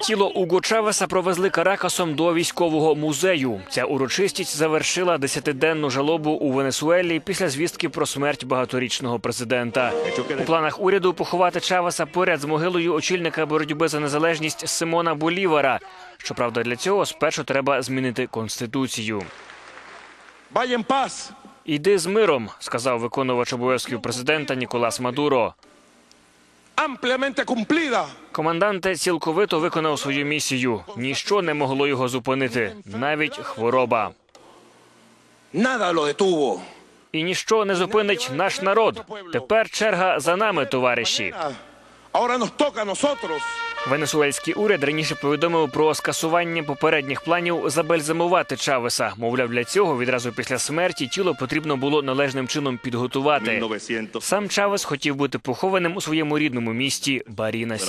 Тіло Уго Чавеса провезли Каракасом до військового музею. Ця урочистість завершила десятиденну жалобу у Венесуелі після звістки про смерть багаторічного президента. У планах уряду поховати Чавеса поряд з могилою очільника боротьби за незалежність Симона Болівара. Щоправда, для цього спершу треба змінити конституцію. En. Іди з миром, сказав виконувач обов'язків президента Ніколас Мадуро. Команданте цілковито виконав свою місію. Ніщо не могло його зупинити, навіть хвороба. Nada lo detuvo. І ніщо не зупинить наш народ. Тепер черга за нами, товариші. Венесуельський уряд раніше повідомив про скасування попередніх планів забальзамувати Чавеса. Мовляв, для цього відразу після смерті тіло потрібно було належним чином підготувати. 1900 Сам Чавес хотів бути похованим у своєму рідному місті Барінасі.